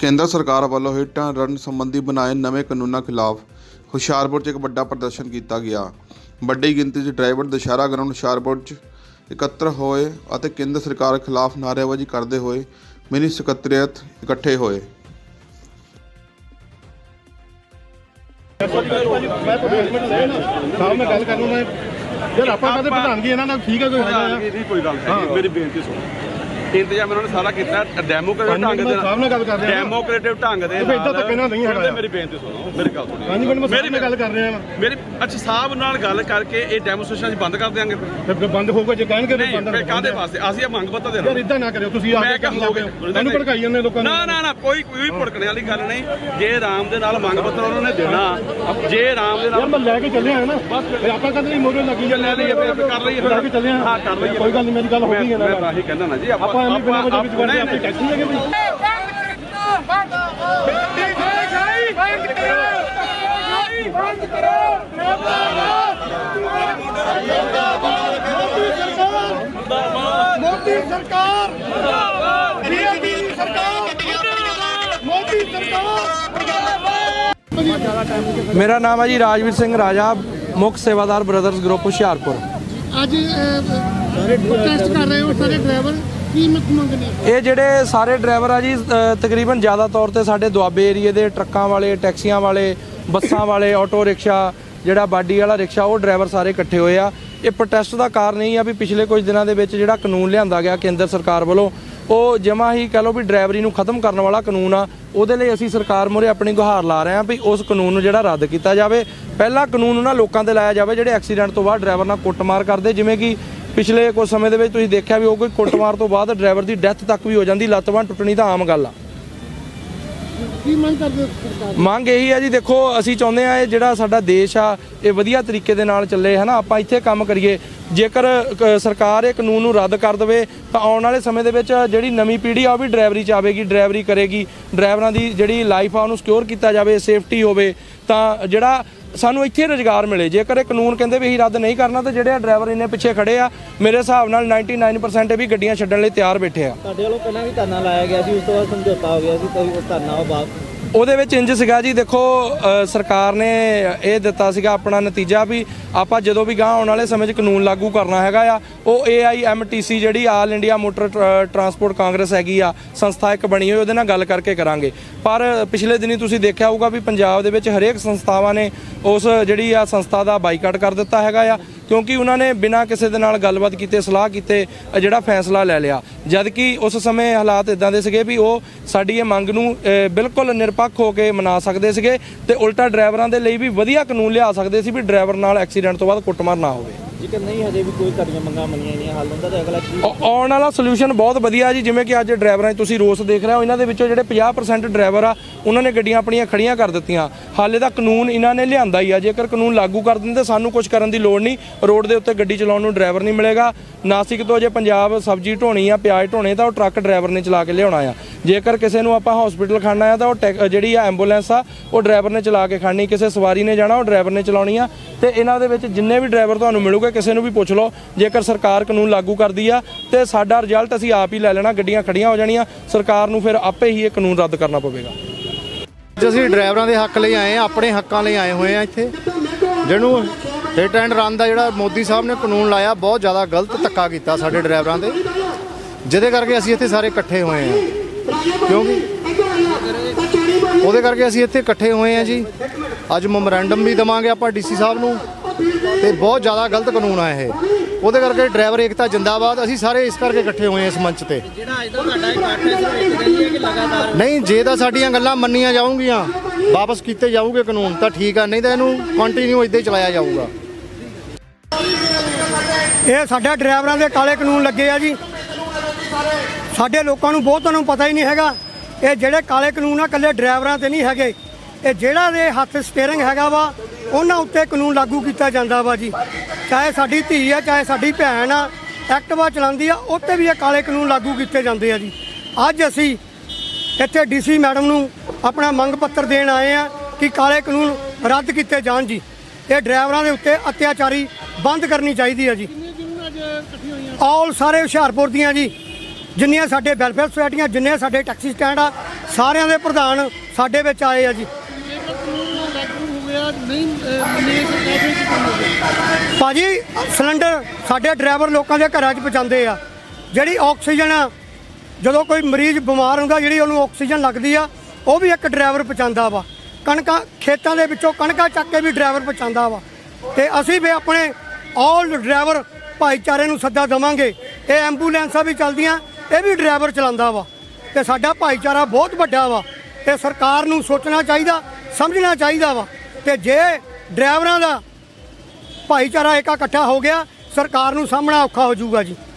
ਕੇਂਦਰ ਸਰਕਾਰ ਵੱਲੋਂ ਹਿੱਟਾਂ ਰਨ ਸੰਬੰਧੀ ਬਣਾਏ ਨਵੇਂ ਕਾਨੂੰਨਾਂ ਖਿਲਾਫ ਹੁਸ਼ਿਆਰਪੁਰ 'ਚ ਇੱਕ ਵੱਡਾ ਪ੍ਰਦਰਸ਼ਨ ਕੀਤਾ ਗਿਆ। ਵੱਡੀ ਗਿਣਤੀ 'ਚ ਡਰਾਈਵਰ ਦੁਸ਼ਹਿਰਾ ਗਰਾਊਂਡ ਹੁਸ਼ਿਆਰਪੁਰ 'ਚ ਇਕੱਤਰ ਹੋਏ ਅਤੇ ਕੇਂਦਰ ਸਰਕਾਰ ਖਿਲਾਫ ਨਾਅਰੇਬਾਜ਼ੀ ਕਰਦੇ ਹੋਏ ਮਿਨੀ ਸਕੱਤਰੇਤ ਇਕੱਠੇ ਹੋਏ। ਸਾਹਿਬ ਨਾਲ ਗੱਲ ਕਰਨ ਮੈਂ ਯਾਰ ਆਪਾਂ ਕਹਦੇ ਪ੍ਰਧਾਨਗੀ ਇਹਨਾਂ ਨਾਲ ਠੀਕ ਹੈ ਕੋਈ ਹੈਗਾ ਆ। ਇਹ ਨਹੀਂ ਕੋਈ ਗੱਲ ਨਹੀਂ ਮੇਰੀ ਬੇਨਤੀ ਸੁਣੋ। ਇੰਤਜ਼ਾਮ ਇਹਨਾਂ ਨੇ ਸਾਰਾ ਕੀਤਾ। ਡੈਮੋਕ੍ਰੇਟਿਵ ਢੰਗ ਦੇ ਸਾਹਿਬ ਨਾਲ ਗੱਲ ਕਰ ਰਹੇ। ਹਾਂ ਡੈਮੋਕ੍ਰੇਟਿਵ ਢੰਗ ਦੇ ਉਹ ਏਦਾਂ ਧੱਕੇ ਨਾਲ ਨਹੀਂ ਹੈਗਾ ਮੇਰੀ ਬੇਨਤੀ ਸੁਣੋ ਮੇਰੀ ਗੱਲ ਸੁਣੋ। ਹਾਂਜੀ ਮੈਨੂੰ ਨਾਲ ਗੱਲ ਕਰ ਰਹੇ ਆ ਮੇਰੀ ਅੱਛਾ ਸਾਹਿਬ ਨਾਲ ਗੱਲ ਕਰਕੇ ਇਹ ਡੈਮੋਸਟ੍ਰੇਸ਼ਨ ਬੰਦ ਕਰ ਦਿਆਂਗੇ। ਫਿਰ ਬੰਦ ਹੋਊਗਾ ਜੇ ਕਹਿਣਗੇ ਬੰਦ ਫਿਰ ਕਾਹਦੇ ਵਾਸਤੇ? ਅਸੀਂ ਇਹ ਮੰਗ ਪੱਤਰ ਯਾਰ ਦੇਣਾ ਇਦਾਂ ਨਾ ਕਰਿਓ ਤੁਸੀਂ ਆ ਕੇ ਤੁਹਾਨੂੰ ਭੜਕਾਈ ਜਾਂਦੇ ਲੋਕਾਂ ਨੂੰ। ਨਾ ਨਾ ਨਾ ਕੋਈ ਕੋਈ ਭੁੜਕਣੇ ਵਾਲੀ ਗੱਲ ਨਹੀਂ। ਜੇ ਰਾਮ ਦੇ ਨਾਲ ਮੰਗ ਪੱਤਰ ਉਹਨਾਂ ਨੇ ਦੇਣਾ ਜੇ ਰਾਮ ਦੇ ਯਾਰ ਨਾਲ ਮੈਂ ਲੈ ਕੇ ਚੱਲਿਆ ਹਾਂ ਨਾ। ਆਪਾਂ ਕਹਦੇ ਨਹੀਂ ਮੋਰੇ ਲੱਗੀ ਲੈ ਲਈਏ ਫਿਰ ਕਰ ਲਈਏ। ਚੱਲੇ ਹਾਂ। ਹਾਂ ਕਰ ਲਈਏ। ਕੋਈ ਗੱਲ ਨਹੀਂ ਮੇਰੀ ਗੱਲ ਹੋ ਗਈ ਹੈ ਨਾ। ਮੈਂ ਤਾਂ ਇਹੀ ਕਹਿੰਦਾ ਨਾ ਜੀ ਆਪਾਂ ਐਵੇਂ ਬਿਨਾਂ ਵਜ੍ਹਾ ਵਿੱਚ ਆਪਾਂ- ਕਰਦੇ ਆਪਣੀ ਨਹੀਂ, ਟੈਕਸੀ ਲੱਗੇ ਵੀ ਮੋਦੀ ਸਰਕਾਰ। ਮੁਰਦਾਬਾਦ ਬੀਜੇਪੀ ਸਰਕਾਰ। ਮੋਦੀ ਸਰਕਾਰ। ਮੁਰਦਾਬਾਦ ਮੇਰਾ ਨਾਮ ਹੈ ਜੀ ਰਾਜਵੀਰ ਸਿੰਘ ਰਾਜਾ ਮੁੱਖ ਸੇਵਾਦਾਰ ਬ੍ਰਦਰਸ ਗਰੁੱਪ ਹੁਸ਼ਿਆਰਪੁਰ। ਅੱਜ ਪ੍ਰੋਟੈਸਟ ਕਰ ਰਹੇ ਹੋ ਸਾਰੇ ਡਰਾਈਵਰ ਕੀ ਮੰਗਦੇ ਇਹ ਜਿਹੜੇ ਸਾਰੇ ਡਰਾਈਵਰ ਆ ਜੀ ਤਕਰੀਬਨ ਜ਼ਿਆਦਾ ਤੌਰ ਤੇ ਸਾਡੇ ਦੁਆਬੇ ਏਰੀਏ ਦੇ ਟਰੱਕਾਂ ਵਾਲੇ, ਟੈਕਸੀਆਂ ਵਾਲੇ, ਬੱਸਾਂ ਵਾਲੇ, ਆਟੋ ਰਿਕਸ਼ਾ, ਜਿਹੜਾ ਬਾਡੀ ਵਾਲਾ ਰਿਕਸ਼ਾ, ਉਹ ਡਰਾਈਵਰ ਸਾਰੇ ਇਕੱਠੇ ਹੋਏ ਆ। ਇਹ ਪ੍ਰੋਟੈਸਟ ਦਾ ਕਾਰਨ ਇਹ ਆ ਵੀ ਪਿਛਲੇ ਕੁਝ ਦਿਨਾਂ ਦੇ ਵਿੱਚ ਜਿਹੜਾ ਕਾਨੂੰਨ ਲਿਆਂਦਾ ਗਿਆ ਕੇਂਦਰ ਸਰਕਾਰ ਵੱਲੋਂ, ਉਹ ਜਮਾ ਹੀ ਕਹ ਲਓ ਵੀ ਡਰਾਈਵਰੀ ਨੂੰ ਖਤਮ ਕਰਨ ਵਾਲਾ ਕਾਨੂੰਨ ਆ। ਉਹਦੇ ਲਈ ਅਸੀਂ ਸਰਕਾਰ ਮੂਹਰੇ ਆਪਣੀ ਗੁਹਾਰ ਲਾ ਰਹੇ ਹਾਂ ਵੀ ਉਸ ਕਾਨੂੰਨ ਨੂੰ ਜਿਹੜਾ ਰੱਦ ਕੀਤਾ ਜਾਵੇ। ਪਹਿਲਾ ਕਾਨੂੰਨ ਉਹਨਾਂ ਲੋਕਾਂ ਤੇ ਲਾਇਆ ਜਾਵੇ ਜਿਹੜੇ ਐਕਸੀਡੈਂਟ ਤੋਂ ਬਾਅਦ ਡਰਾਈਵਰ ਨਾਲ ਕੁੱਟਮਾਰ ਕਰਦੇ, ਜਿਵੇਂ ਕਿ ਪਿਛਲੇ ਕੁਝ ਸਮੇਂ ਦੇ ਵਿੱਚ ਤੁਸੀਂ ਦੇਖਿਆ ਵੀ ਉਹ ਕੋਈ ਕੁੱਟਮਾਰ ਤੋਂ ਬਾਅਦ ਡਰਾਈਵਰ ਦੀ ਡੈਥ ਤੱਕ ਵੀ ਹੋ ਜਾਂਦੀ ਲੱਤ ਬਾਂਹ ਟੁੱਟਣੀ ਤਾਂ ਆਮ ਗੱਲ ਆ। ਕੀ ਮੰਗ ਕਰਦੇ ਹੋ ਸਰਕਾਰ ਮੰਗ ਇਹੀ ਹੈ ਜੀ ਦੇਖੋ ਅਸੀਂ ਚਾਹੁੰਦੇ ਆ ਇਹ ਜਿਹੜਾ ਸਾਡਾ ਦੇਸ਼ ਆ ਇਹ ਵਧੀਆ ਤਰੀਕੇ ਦੇ ਨਾਲ ਚੱਲੇ ਹਨਾ? ਆਪਾਂ ਇੱਥੇ ਕੰਮ ਕਰੀਏ। ਜੇਕਰ ਸਰਕਾਰ ਇਹ ਕਾਨੂੰਨ ਨੂੰ ਰੱਦ ਕਰ ਦੇਵੇ ਤਾਂ ਆਉਣ ਵਾਲੇ ਸਮੇਂ ਦੇ ਵਿੱਚ ਜਿਹੜੀ ਨਵੀਂ ਪੀੜ੍ਹੀ ਆ ਉਹ ਵੀ ਡਰਾਈਵਰੀ ਚ ਆਵੇਗੀ ਡਰਾਈਵਰੀ ਕਰੇਗੀ। ਡਰਾਈਵਰਾਂ ਦੀ ਜਿਹੜੀ ਲਾਈਫ ਆ ਉਹਨੂੰ ਸਿਕਿਉਰ ਕੀਤਾ ਜਾਵੇ ਸੇਫਟੀ ਹੋਵੇ ਤਾਂ ਜਿਹੜਾ ਸਾਨੂੰ ਇੱਥੇ ਰੁਜ਼ਗਾਰ ਮਿਲੇ। ਜੇਕਰ ਇਹ ਕਾਨੂੰਨ ਕਹਿੰਦੇ ਵੀ ਅਸੀਂ ਰੱਦ ਨਹੀਂ ਕਰਨਾ, ਤਾਂ ਜਿਹੜੇ ਡਰਾਈਵਰ ਇੰਨੇ ਪਿੱਛੇ ਖੜੇ ਆ, ਮੇਰੇ ਹਿਸਾਬ ਨਾਲ 99% ਇਹ ਵੀ ਗੱਡੀਆਂ ਛੱਡਣ ਲਈ ਤਿਆਰ ਬੈਠੇ ਆ। ਤੁਹਾਡੇ ਵੱਲੋਂ ਪਹਿਲਾਂ ਵੀ ਧਰਨਾ ਲਾਇਆ ਗਿਆ ਸੀ, ਉਸ ਤੋਂ ਬਾਅਦ ਸਮਝੌਤਾ ਹੋ ਗਿਆ ਸੀ, ਕੋਈ ਧਰਨਾ ਉਹ ਬਾਅਦ ਉਹਦੇ ਵਿੱਚ ਇੰਜ ਸੀਗਾ ਜੀ, ਦੇਖੋ ਸਰਕਾਰ ਨੇ ਇਹ ਦਿੱਤਾ ਸੀਗਾ ਆਪਣਾ ਨਤੀਜਾ ਵੀ ਆਪਾਂ ਜਦੋਂ ਵੀ ਗਾਂ ਆਉਣ ਵਾਲੇ ਸਮੇਂ 'ਚ ਕਾਨੂੰਨ ਲਾਗੂ ਕਰਨਾ ਹੈਗਾ ਆ, ਉਹ AIMTC ਜਿਹੜੀ ਆਲ ਇੰਡੀਆ ਮੋਟਰ ਟਰ- ਟਰਾਂਸਪੋਰਟ ਕਾਂਗਰਸ ਹੈਗੀ ਆ, ਸੰਸਥਾ ਇੱਕ ਬਣੀ ਹੋਈ, ਉਹਦੇ ਨਾਲ ਗੱਲ ਕਰਕੇ ਕਰਾਂਗੇ। ਪਰ ਪਿਛਲੇ ਦਿਨੀ ਤੁਸੀਂ ਦੇਖਿਆ ਹੋਊਗਾ ਵੀ ਪੰਜਾਬ ਦੇ ਵਿੱਚ ਹਰੇਕ ਸੰਸਥਾਵਾਂ ਨੇ ਉਸ ਜਿਹੜੀ ਆ ਸੰਸਥਾ ਦਾ ਬਾਈਕਾਟ ਕਰ ਦਿੱਤਾ ਹੈਗਾ ਆ ਕਿਉਂਕਿ ਉਹਨਾਂ ਨੇ ਬਿਨਾਂ ਕਿਸੇ ਦੇ ਨਾਲ ਗੱਲਬਾਤ ਕੀਤੇ, ਸਲਾਹ ਕੀਤੇ ਜਿਹੜਾ ਫੈਸਲਾ ਲੈ ਲਿਆ। ਜਦ ਕਿ ਉਸ ਸਮੇਂ ਹਾਲਾਤ ਇਦਾਂ ਦੇ ਸੀਗੇ ਵੀ ਉਹ ਸਾਡੀ ਇਹ ਮੰਗ ਨੂੰ ਬਿਲਕੁਲ ਨਿਰਪੱਖ ਹੋ ਕੇ ਮਨਾ ਸਕਦੇ ਸੀਗੇ ਤੇ ਉਲਟਾ ਡਰਾਈਵਰਾਂ ਦੇ ਲਈ ਵੀ ਵਧੀਆ ਕਾਨੂੰਨ ਲਿਆ ਸਕਦੇ ਸੀ ਵੀ ਡਰਾਈਵਰ ਨਾਲ ਐਕਸੀਡੈਂਟ ਤੋਂ ਬਾਅਦ ਕੁੱਟਮਾਰ ਨਾ ਹੋਵੇ। ਜੇਕਰ ਨਹੀਂ ਹਜੇ ਵੀ ਕੋਈ ਤੁਹਾਡੀਆਂ ਮੰਗਾਂ ਮੰਨੀਆਂ ਨਹੀਂ ਹੱਲ ਹੁੰਦਾ ਤਾਂ ਅਗਲਾ ਕੀ ਆ- ਆਉਣ ਵਾਲਾ ਸੋਲੂਸ਼ਨ ਬਹੁਤ ਵਧੀਆ ਜੀ ਜਿਵੇਂ ਕਿ ਅੱਜ ਡਰਾਈਵਰਾਂ 'ਚ ਤੁਸੀਂ ਰੋਸ ਦੇਖ ਰਹੇ ਹੋ ਇਹਨਾਂ ਦੇ ਵਿੱਚੋਂ ਜਿਹੜੇ 50% ਡਰਾਈਵਰ ਆ ਉਹਨਾਂ ਨੇ ਗੱਡੀਆਂ ਆਪਣੀਆਂ ਖੜੀਆਂ ਕਰ ਦਿੱਤੀਆਂ। ਹਾਲੇ ਤਾਂ ਕਾਨੂੰਨ ਇਹਨਾਂ ਨੇ ਲਿਆਂਦਾ ਹੀ ਆ ਜੇਕਰ ਕਾਨੂੰਨ ਲਾਗੂ ਕਰ ਦਿੰਦੇ ਸਾਨੂੰ ਕੁਝ ਕਰਨ ਦੀ ਲੋੜ ਨਹੀਂ। ਰੋਡ ਦੇ ਉੱਤੇ ਗੱਡੀ ਚਲਾਉਣ ਨੂੰ ਡਰਾਈਵਰ ਨਹੀਂ ਮਿਲੇਗਾ। ਨਾਸਿਕ ਤੋਂ ਜੇ ਪੰਜਾਬ ਸਬਜ਼ੀ ਢੋਣੀ ਆ ਪਿਆਜ਼ ਢੋਣੇ ਤਾਂ ਉਹ ਟਰੱਕ ਡਰਾਈਵਰ ਨੇ ਚਲਾ ਕੇ ਲਿਆਉਣਾ ਆ। ਜੇਕਰ ਕਿਸੇ ਨੂੰ ਆਪਾਂ ਹਸਪੀਟਲ ਖੜਨਾ ਆ ਤਾਂ ਉਹ ਟੈਕ- ਜਿਹੜੀ ਆ ਐਂਬੂਲੈਂਸ ਆ ਉਹ ਡਰਾਈਵਰ ਨੇ ਚਲਾ ਕੇ ਖੜਨੀ ਕਿਸੇ ਸਵਾਰੀ ਨੇ ਜਾਣਾ ਉਹ ਡਰਾਈਵਰ ਨੇ ਚਲਾਉਣੀ ਆ। ਤੇ ਇਹਨਾਂ ਦੇ ਵਿੱਚ ਜਿੰਨੇ ਵੀ ਡਰਾਈਵਰ ਤੁਹਾਨੂੰ ਮਿਲੂਗੇ ਕਿਸੇ ਨੂੰ ਵੀ ਪੁੱਛ ਲਓ। ਜੇਕਰ ਸਰਕਾਰ ਕਾਨੂੰਨ ਲਾਗੂ ਕਰਦੀ ਆ ਤੇ ਸਾਡਾ ਰਿਜ਼ਲਟ ਅਸੀਂ ਆਪ ਹੀ ਲੈ ਲੈਣਾ, ਗੱਡੀਆਂ ਖੜੀਆਂ ਹੋ ਜਾਣੀਆਂ, ਸਰਕਾਰ ਨੂੰ ਫਿਰ ਆਪੇ ਹੀ ਇਹ ਕਾਨੂੰਨ ਰੱਦ ਕਰਨਾ ਪਵੇਗਾ। ਅੱਜ ਅਸੀਂ ਡਰਾਈਵਰਾਂ ਦੇ ਹੱਕ ਲਈ ਆਏ ਆ, ਆਪਣੇ ਹੱਕਾਂ ਲਈ ਆਏ ਹੋਏ ਆ ਇੱਥੇ। ਜਿਹਨੂੰ ਹਿੱਟ ਐਂਡ ਰਨ ਦਾ ਜਿਹੜਾ ਮੋਦੀ ਸਾਹਿਬ ਨੇ ਕਾਨੂੰਨ ਲਾਇਆ, ਬਹੁਤ ਜ਼ਿਆਦਾ ਗਲਤ ਧੱਕਾ ਕੀਤਾ ਸਾਡੇ ਡਰਾਈਵਰਾਂ ਦੇ ਜਿਹਦੇ ਕਰਕੇ ਅਸੀਂ ਇੱਥੇ ਸਾਰੇ ਇਕੱਠੇ ਹੋਏ ਆ। ਕਿਉਂਕਿ ਉਹਦੇ ਕਰਕੇ ਅਸੀਂ ਇੱਥੇ ਇਕੱਠੇ ਹੋਏ ਆ ਜੀ। ਅੱਜ ਮੈਮੋਰੈਂਡਮ ਵੀ ਦਵਾਂਗੇ ਆਪਾਂ ਡੀਸੀ ਸਾਹਿਬ ਨੂੰ। ਤੇ ਬਹੁਤ ਜ਼ਿਆਦਾ ਗਲਤ ਕਾਨੂੰਨ ਆ ਇਹ। ਉਹਦੇ ਕਰਕੇ ਡਰਾਈਵਰ ਏਕਤਾ ਜਿੰਦਾਬਾਦ ਅਸੀਂ ਸਾਰੇ ਇਸ ਕਰਕੇ ਇਕੱਠੇ ਹੋਏ ਆ ਇਸ ਮੰਚ ਤੇ। ਜਿਹੜਾ ਅੱਜ ਦਾ ਤੁਹਾਡਾ ਇਕੱਠ ਹੈ ਸਿਰਫ ਇੱਕ ਦਿਨ ਹੀ ਹੈ ਕਿ ਲਗਾਤਾਰ? ਨਹੀਂ ਜੇ ਤਾਂ ਸਾਡੀਆਂ ਗੱਲਾਂ ਮੰਨੀਆਂ ਜਾਊਗੀਆਂ ਵਾਪਸ ਕੀਤੇ ਜਾਊਗੇ ਕਾਨੂੰਨ ਤਾਂ ਠੀਕ ਆ ਨਹੀਂ ਤਾਂ ਇਹਨੂੰ ਕੰਟੀਨਿਊ ਇਦਾਂ ਹੀ ਚਲਾਇਆ ਜਾਊਗਾ। ਇਹ ਸਾਡੇ ਡਰਾਈਵਰਾਂ ਦੇ ਕਾਲੇ ਕਾਨੂੰਨ ਲੱਗੇ ਆ ਜੀ। ਸਾਡੇ ਲੋਕਾਂ ਨੂੰ ਬਹੁਤਾਂ ਨੂੰ ਪਤਾ ਹੀ ਨਹੀਂ ਹੈਗਾ। ਇਹ ਜਿਹੜੇ ਕਾਲੇ ਕਾਨੂੰਨ ਆ ਇਕੱਲੇ ਡਰਾਈਵਰਾਂ ਤੇ ਨਹੀਂ ਹੈਗੇ। ਇਹ ਜਿਹੜਾ ਦੇ ਹੱਥ ਸਟੀਅਰਿੰਗ ਹੈਗਾ ਵਾ ਉਹਨਾਂ ਉੱਤੇ ਕਾਨੂੰਨ ਲਾਗੂ ਕੀਤਾ ਜਾਂਦਾ ਵਾ ਜੀ। ਚਾਹੇ ਸਾਡੀ ਧੀ ਆ ਚਾਹੇ ਸਾਡੀ ਭੈਣ ਆ ਐਕਟਿਵਾ ਚਲਾਉਂਦੀ ਆ ਉੱਤੇ ਵੀ ਇਹ ਕਾਲੇ ਕਾਨੂੰਨ ਲਾਗੂ ਕੀਤੇ ਜਾਂਦੇ ਆ ਜੀ। ਅੱਜ ਅਸੀਂ ਇੱਥੇ ਡੀਸੀ ਮੈਡਮ ਨੂੰ ਆਪਣਾ ਮੰਗ ਪੱਤਰ ਦੇਣ ਆਏ ਆ ਕਿ ਕਾਲੇ ਕਾਨੂੰਨ ਰੱਦ ਕੀਤੇ ਜਾਣ ਜੀ। ਇਹ ਡਰਾਈਵਰਾਂ ਦੇ ਉੱਤੇ ਅਤਿਆਚਾਰੀ ਬੰਦ ਕਰਨੀ ਚਾਹੀਦੀ ਹੈ ਜੀ। ਆਲ ਸਾਰੇ ਹੁਸ਼ਿਆਰਪੁਰ ਦੀਆਂ ਜੀ। ਜਿੰਨੀਆਂ ਸਾਡੇ ਵੈਲਫੇਅਰ ਸੁਸਾਇਟੀਆਂ ਜਿੰਨੇ ਸਾਡੇ ਟੈਕਸੀ ਸਟੈਂਡ ਆ ਸਾਰਿਆਂ ਦੇ ਪ੍ਰਧਾਨ ਸਾਡੇ ਵਿੱਚ ਆਏ ਆ ਜੀ ਜੇਕਰ ਕਾਨੂੰਨ ਲਾਗੂ ਹੋ ਗਿਆ ਨਹੀਂ ਅਹ, ਮੰਨੀ ਸਰਕਾਰ ਫਿਰ ਕੀ ਭਾਜੀ ਸਿਲੰਡਰ ਸਾਡੇ ਡਰਾਈਵਰ ਲੋਕਾਂ ਦੇ ਘਰਾਂ 'ਚ ਪਹੁੰਚਾਉਂਦੇ ਆ। ਜਿਹੜੀ ਆਕਸੀਜਨ ਆ ਜਦੋਂ ਕੋਈ ਮਰੀਜ਼ ਬਿਮਾਰ ਹੁੰਦਾ ਜਿਹੜੀ ਉਹਨੂੰ ਆਕਸੀਜਨ ਲੱਗਦੀ ਆ ਉਹ ਵੀ ਇੱਕ ਡਰਾਈਵਰ ਪਹੁੰਚਾਉਂਦਾ ਵਾ। ਕਣਕਾਂ ਖੇਤਾਂ ਦੇ ਵਿੱਚੋਂ ਕਣਕਾਂ ਚੱਕ ਕੇ ਵੀ ਡਰਾਈਵਰ ਪਹੁੰਚਾਉਂਦਾ ਵਾ। ਤੇ ਅਸੀਂ ਵੀ ਆਪਣੇ ਆਲ ਡਰਾਈਵਰ ਭਾਈਚਾਰੇ ਨੂੰ ਸੱਦਾ ਦੇਵਾਂਗੇ। ਇਹ ਐਂਬੂਲੈਂਸਾਂ ਵੀ ਚੱਲਦੀਆਂ ਇਹ ਵੀ ਡਰਾਈਵਰ ਚਲਾਉਂਦਾ ਵਾ। ਤੇ ਸਾਡਾ ਭਾਈਚਾਰਾ ਬਹੁਤ ਵੱਡਾ ਵਾ। ਤੇ ਸਰਕਾਰ ਨੂੰ ਸੋਚਣਾ ਚਾਹੀਦਾ ਸਮਝਣਾ ਚਾਹੀਦਾ ਵਾ। ਤੇ ਜੇ ਡਰਾਈਵਰਾਂ ਦਾ ਭਾਈਚਾਰਾ ਏਕਾ ਇਕੱਠਾ ਹੋ ਗਿਆ, ਸਰਕਾਰ ਨੂੰ ਸਾਹਮਣਾ ਔਖਾ ਹੋ ਜਾਊਗਾ ਜੀ।